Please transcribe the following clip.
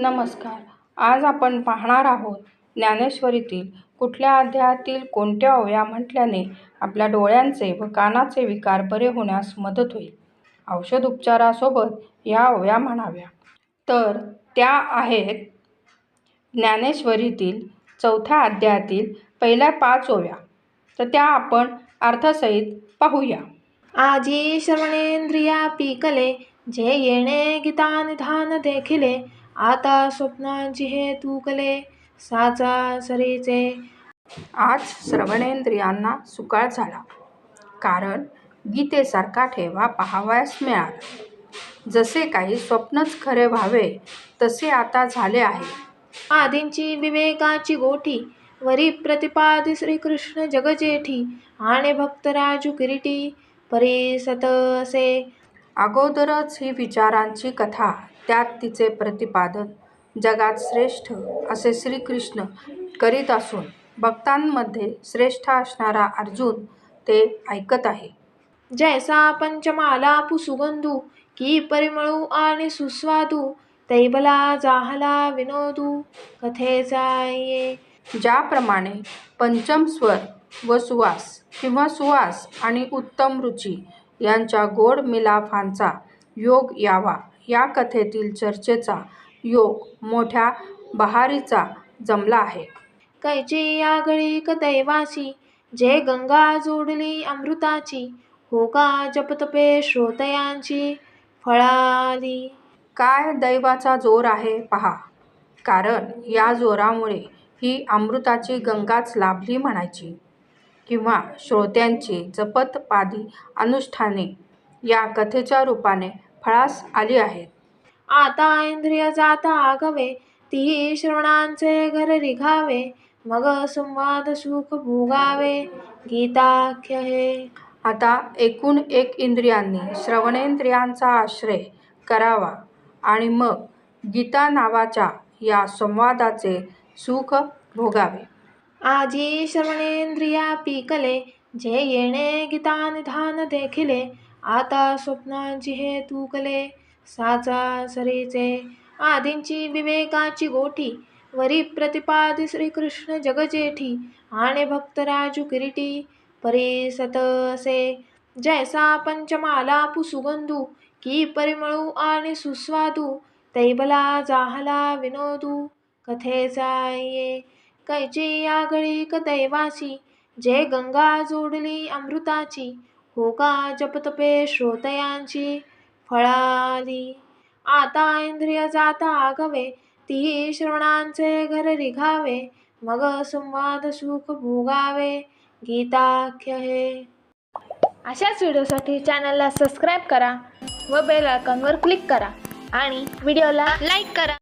नमस्कार. आज आपण पाहणार आहोत ज्ञानेश्वरीतील कुठल्या अध्यायातील कोणत्या ओव्या म्हटल्याने आपल्या डोळ्यांचे व कानाचे विकार बरे होण्यास मदत होईल. औषध उपचारासोबत या ओव्या म्हणाव्या. तर त्या आहेत ज्ञानेश्वरीतील चौथ्या अध्यायातील पहिल्या पाच ओव्या. तर त्या आपण अर्थसहित पाहूया. आजी श्रवणेंद्रिया पिकले जे येणे गीता निधान देखिले आता स्वप्नांची हे तुकले साचा सरीचे. आज श्रवणेंद्रियांना सुकाळ झाला. कारण गीतेसारखा ठेवा पाहावयास मिळाला. जसे काही स्वप्नच खरे व्हावे तसे आता झाले आहे. आदींची विवेकाची गोठी वरी प्रतिपादी श्रीकृष्ण जगजेठी. आणि भक्तराजू किरीटी परिसत असे अगोदरच ही विचारांची कथा त्यात तिचे प्रतिपादन जगात श्रेष्ठ असे श्रीकृष्ण करीत असून भक्तांमध्ये श्रेष्ठ असणारा अर्जुन ते ऐकत आहे. जैसा पंचमाला पुसुगंधू की परिमळू आणि सुस्वादू तैबला जाहला विनोदू कथेचा ये ज्याप्रमाणे पंचम स्वर व सुवास किंवा सुवास आणि उत्तम रुची यांच्या गोड मिलाफांचा योग यावा. या कथेतील चर्चेचा योग मोठ्या बहारीचा जमला आहे. कैची या गळीक दैवासी जे गंगा जोडली अमृताची हो का जपतपे श्रोतयांची फळाली. काय दैवाचा जोर आहे पहा. कारण या जोरामुळे ही अमृताची गंगाच लाभली म्हणायची. किंवा श्रोत्यांची जपतपादी अनुष्ठाने या कथेच्या रूपाने फळास आली आहेत आता इंद्रिय जाता आगवे ती श्रवणांचे घर रिघावे मग संवाद सुख भोगावे. गीताख्य हे. आता एकूण एक इंद्रियांनी श्रवणेंद्रियांचा आश्रय करावा आणि मग गीता नावाच्या या संवादाचे सुख भोगावे. आजी श्रवणेंद्रियापी कले जे येणे गीता निधान देखिले आता स्वप्नांची हे तुकले साचा सरीचे आदींची विवेकाची गोठी वरी प्रतिपादी श्रीकृष्ण जगजेठी आणि भक्तराजू किरीटी परिसत असे जैसा पंचमालापू सुगंधू की परिमळू आणि सुस्वादू तैबला जाहला विनोदू कथेचा ये कैची या गळीक दैवासी जे गंगा जोडली अमृताची हो का जपतपे श्रोतयांची फळाली. आता इंद्रिय जाता आगवे ती श्रवणांचे घर रिघावे मग संवाद सुख भोगावे. गीताख्य हे. अशाच व्हिडिओसाठी चॅनलला सबस्क्राईब करा व बेल आयकॉनवर क्लिक करा आणि व्हिडिओला लाईक करा.